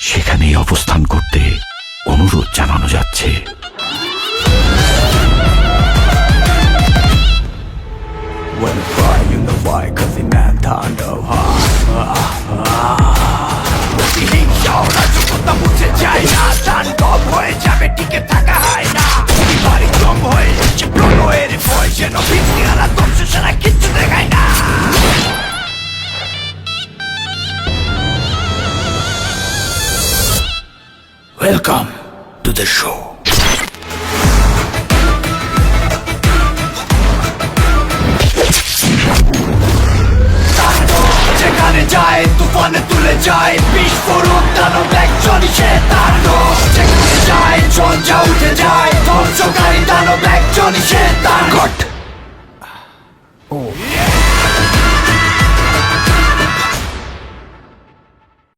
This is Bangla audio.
সেখানেই অবস্থান করতে অনুরোধ জানানো যাচ্ছে। হয়ে যাবে টিকে থাকা হয় না বাড়ির জম হয়ে যাচ্ছে প্রণয়ের ভয় যেন Welcome to the show. যেখানে যায় তুফানে তুলে যায় বিস্ফোরক দানো ব্যাগ চলি সে যেখানে যায় ঝঞ্ঝা উঠে যায় ধ্বংসকারী দানো সে তার